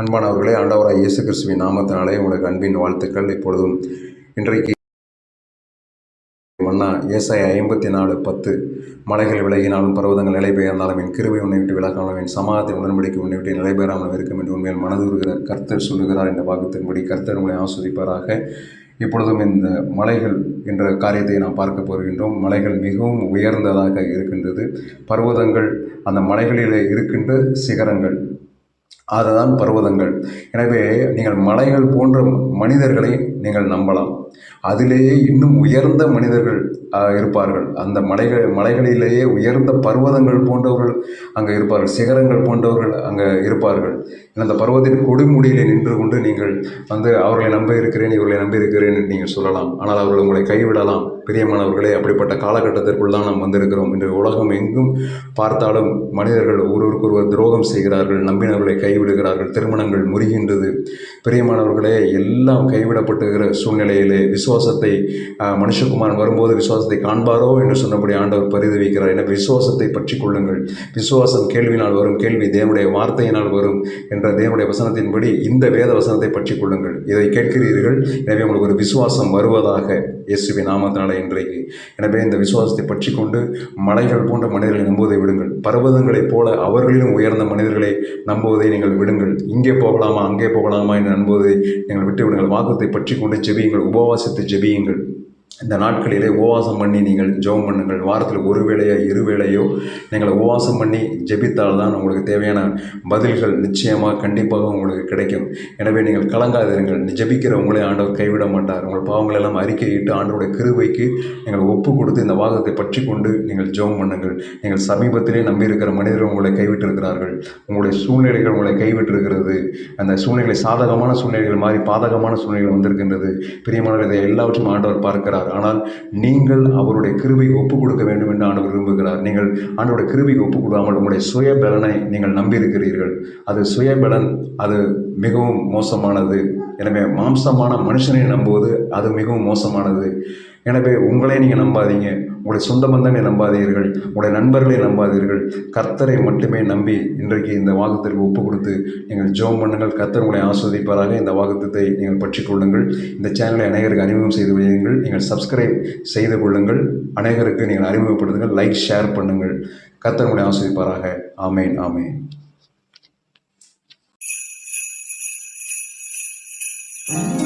அன்பானவர்களே ஆண்டவராக இயேசு கிறிஸ்துவின் நாமத்தினாலே உங்களுக்கு அன்பின் வாழ்த்துக்கள். இப்பொழுதும் இன்றைக்கு மன்னா ஏசாய ஐம்பத்தி நாலு பத்து. மலைகள் விலகினாலும் பருவதங்கள் நிலை பெயர்ந்தாலும் என் கிருவை உன்னை விட்டு விலகாமல் என் சமாதத்தின் உடன்படிக்கை உன்னை விட்டு நிலை பெறாமல் இருக்கும் என்று உண்மையில் மனதுருகிற கர்த்தர் சொல்லுகிறார் என்ற வாக்குத்தின்படி கர்த்தர் உங்களை ஆஸ்வதிப்பாராக. இப்பொழுதும் இந்த மலைகள் என்ற காரியத்தை நாம் பார்க்க போகின்றோம். மலைகள் மிகவும் உயர்ந்ததாக இருக்கின்றது. பர்வதங்கள் அந்த மலைகளிலே இருக்கின்ற சிகரங்கள். அதுதான் பர்வதங்கள். எனவே நீங்கள் மலைகள் போன்ற மனிதர்களை நீங்கள் நம்பலாம். அதிலேயே இன்னும் உயர்ந்த மனிதர்கள் இருப்பார்கள். அந்த மலைகள் மலைகளிலேயே உயர்ந்த பர்வதங்கள் போன்றவர்கள் அங்கே இருப்பார்கள். சிகரங்கள் போன்றவர்கள் அங்கே இருப்பார்கள். அந்த பர்வத்தின் கொடுமுடியிலே நின்று கொண்டு நீங்கள் வந்து அவர்களை நம்ப இருக்கிறேன் இவர்களை நம்பி இருக்கிறேன் என்று நீங்கள் சொல்லலாம். ஆனால் அவர்கள் உங்களை கைவிடலாம். பிரியமானவர்களே அப்படிப்பட்ட காலகட்டத்திற்குள் தான் நாம் வந்திருக்கிறோம் இன்று உலகம் எங்கும் பார்த்தாலும் மனிதர்கள் ஒருவருக்கொருவர் துரோகம் செய்கிறார்கள் நம்பினவர்களை கைவிடுகிறார்கள் திருமணங்கள் முறிகின்றது. பிரியமானவர்களே எல்லாம் கைவிடப்பட்டு கைவிடப்பட்டுகிற சூழ்நிலையிலே விசுவாசத்தை மனுஷகுமாரன் வரும்போது விசுவாசத்தை காண்பாரோ என்று சொன்னபடி ஆண்டவர் பரிது வைக்கிறார் எனவே விசுவாசத்தை பற்றி கொள்ளுங்கள். விசுவாசம் கேள்வினால் வரும் கேள்வி தேவனுடைய வார்த்தையினால் வரும் என்ற தேவனுடைய வசனத்தின்படி இந்த வேத வசனத்தை பற்றி கொள்ளுங்கள். இதை கேட்கிறீர்கள் எனவே உங்களுக்கு ஒரு விசுவாசம் வருவதாக இயேசுவி நாமத்தினால இன்றைக்கு. எனவே இந்த விசுவாசத்தை பற்றி கொண்டு மலைகள் போன்ற மனிதர்களை நம்புவதை விடுங்கள். பர்வதங்களைப் போல அவர்களிலும் உயர்ந்த மனிதர்களை நம்புவதை நீங்கள் விடுங்கள். இங்கே போகலாமா அங்கே போகலாமா என்று நம்புவதை நீங்கள் விட்டு விடுங்கள் வாக்குத்தை பற்றி கொண்டு ஜெபியுங்கள் உபவாசத்தை ஜெபியுங்கள் இந்த நாட்களிலே உபவாசம் பண்ணி நீங்கள் ஜெபம் பண்ணுங்கள். வாரத்தில் ஒரு வேளையோ இரு வேளையோ நீங்கள் உபவாசம் பண்ணி ஜெபித்தால் தான் உங்களுக்கு தேவையான பதில்கள் நிச்சயமாக கண்டிப்பாக உங்களுக்கு கிடைக்கும். எனவே நீங்கள் கலங்காதிருங்கள் ஜெபிக்கிற உங்களை ஆண்டவர் கைவிட மாட்டார். உங்கள் பாவங்கள் எல்லாம் அறிக்கையிட்டு ஆண்டவருடைய கிருவைக்கு நீங்கள் ஒப்பு கொடுத்து இந்த வாதத்தை பற்றி கொண்டு நீங்கள் ஜெபம் பண்ணுங்கள். நீங்கள் சமீபத்திலே நம்பியிருக்கிற மனிதர்கள் உங்களை கைவிட்டிருக்கிறார்கள். உங்களுடைய சூழ்நிலைகள் உங்களை கைவிட்டிருக்கிறது. அந்த சூழ்நிலை சாதகமான சூழ்நிலைகள் மாதிரி பாதகமான சூழ்நிலைகள் வந்திருக்கின்றது. பிரியமானவர் இதை எல்லாவற்றையும் ஆண்டவர் பார்க்கிறார். ஆனால் நீங்கள் அவருடைய கிருபைக்கு ஒப்பு கொடுக்க வேண்டும் என்று ஆண்டவர் விரும்புகிறார். நீங்கள் ஆண்டவருடைய கிருபைக்கு ஒப்பு கொடுக்காமல் உங்களுடைய சுய பலனை நீங்கள் நம்பியிருக்கிறீர்கள். அது சுய பலன் அது மிகவும் மோசமானது. எனவே மாம்சமான மனுஷனை நம்புவது அது மிகவும் மோசமானது. எனவே உங்களே நீங்கள் நம்பாதீங்க. உங்களுடைய சொந்த பந்தங்களை நம்பாதீர்கள். உங்களுடைய நண்பர்களை நம்பாதீர்கள். கர்த்தரை மட்டுமே நம்பி இன்றைக்கு இந்த வாக்குத்திற்கு ஒப்பு கொடுத்து நீங்கள் ஜோம் பண்ணுங்கள். கர்த்தர் உங்களை ஆஸ்வதிப்பாராக இந்த வாக்குத்தத்தை நீங்கள் பற்றி கொள்ளுங்கள். இந்த சேனலை அநேகருக்கு அறிமுகம் செய்து வையுங்கள். நீங்கள் சப்ஸ்கிரைப் செய்து கொள்ளுங்கள். அநேகருக்கு நீங்கள் அறிமுகப்படுத்துங்கள். லைக் ஷேர் பண்ணுங்கள். கர்த்தர் உங்களை ஆஸ்வதிப்பாராக ஆமேன் ஆமேன். Mm-hmm.